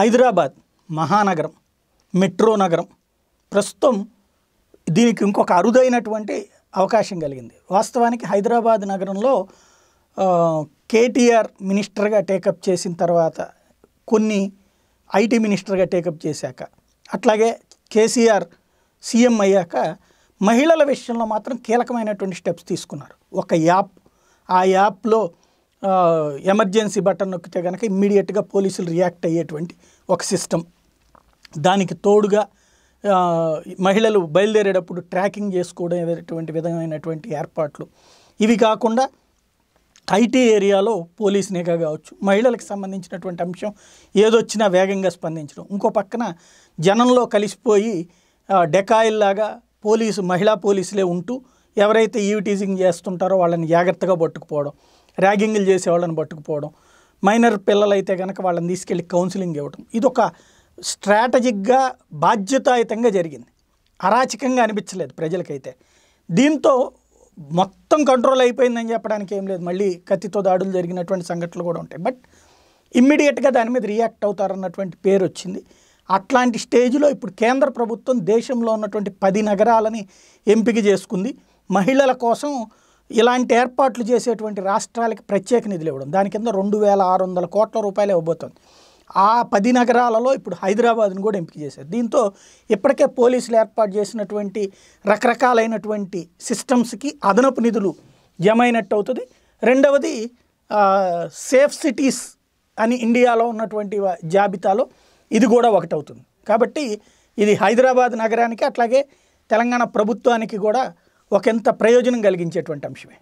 హైదరాబాద్ మహానగరం మెట్రో నగరం ప్రస్తుతం దీనికి ఇంకొక అరుదైనటువంటి అవకాశం కలిగింది. వాస్తవానికి హైదరాబాద్ నగరంలో కేటీఆర్ మినిస్టర్గా టేకప్ చేసిన తర్వాత కొన్ని ఐటీ మినిస్టర్గా టేకప్ చేశాక అట్లాగే కేసీఆర్ సీఎం అయ్యాక మహిళల విషయంలో మాత్రం కీలకమైనటువంటి స్టెప్స్ తీసుకున్నారు. ఒక యాప్ ఆ యాప్లో ఎమర్జెన్సీ బటన్ నొక్కితే కనుక ఇమ్మీడియట్గా పోలీసులు రియాక్ట్ అయ్యేటువంటి ఒక సిస్టమ్. దానికి తోడుగా మహిళలు బయలుదేరేటప్పుడు ట్రాకింగ్ చేసుకోవడం విధమైనటువంటి ఏర్పాట్లు. ఇవి కాకుండా ఐటీ ఏరియాలో పోలీస్ నిఘా కావచ్చు. మహిళలకు సంబంధించినటువంటి అంశం ఏదొచ్చినా వేగంగా స్పందించడం. ఇంకో పక్కన జనంలో కలిసిపోయి డెకాయిల్లాగా పోలీసు మహిళా పోలీసులే ఉంటూ ఎవరైతే ఈవ్ టీజింగ్ చేస్తుంటారో వాళ్ళని జాగ్రత్తగా పట్టుకుపోవడం ర్యాగింగ్లు చేసే వాళ్ళని పట్టుకుపోవడం మైనర్ పిల్లలైతే కనుక వాళ్ళని తీసుకెళ్ళి కౌన్సిలింగ్ ఇవ్వడం ఇదొక స్ట్రాటజిక్గా బాధ్యతాయుతంగా జరిగింది. అరాచకంగా అనిపించలేదు ప్రజలకైతే. దీంతో మొత్తం కంట్రోల్ అయిపోయిందని చెప్పడానికి ఏం లేదు. మళ్ళీ కత్తితో దాడులు జరిగినటువంటి సంఘటనలు కూడా ఉంటాయి. బట్ ఇమ్మీడియట్గా దాని మీద రియాక్ట్ అవుతారన్నటువంటి పేరు వచ్చింది. అట్లాంటి స్టేజ్లో ఇప్పుడు కేంద్ర ప్రభుత్వం దేశంలో ఉన్నటువంటి పది నగరాలని ఎంపిక చేసుకుంది. మహిళల కోసం ఇలాంటి ఏర్పాట్లు చేసేటువంటి రాష్ట్రాలకి ప్రత్యేక నిధులు ఇవ్వడం. దాని కింద రెండు వేల ఆరు వందల కోట్ల రూపాయలు ఇవ్వబోతోంది. ఆ పది నగరాలలో ఇప్పుడు హైదరాబాద్ను కూడా ఎంపిక చేశారు. దీంతో ఇప్పటికే పోలీసులు ఏర్పాటు చేసినటువంటి రకరకాలైనటువంటి సిస్టమ్స్కి అదనపు నిధులు జమ అయినట్టు అవుతుంది. రెండవది సేఫ్ సిటీస్ అని ఇండియాలో ఉన్నటువంటి జాబితాలో ఇది కూడా ఒకటి అవుతుంది కాబట్టి ఇది హైదరాబాద్ నగరానికి అట్లాగే తెలంగాణ ప్రభుత్వానికి కూడా ఒకంత ప్రయోజనం కలిగించేటువంటి అంశమే.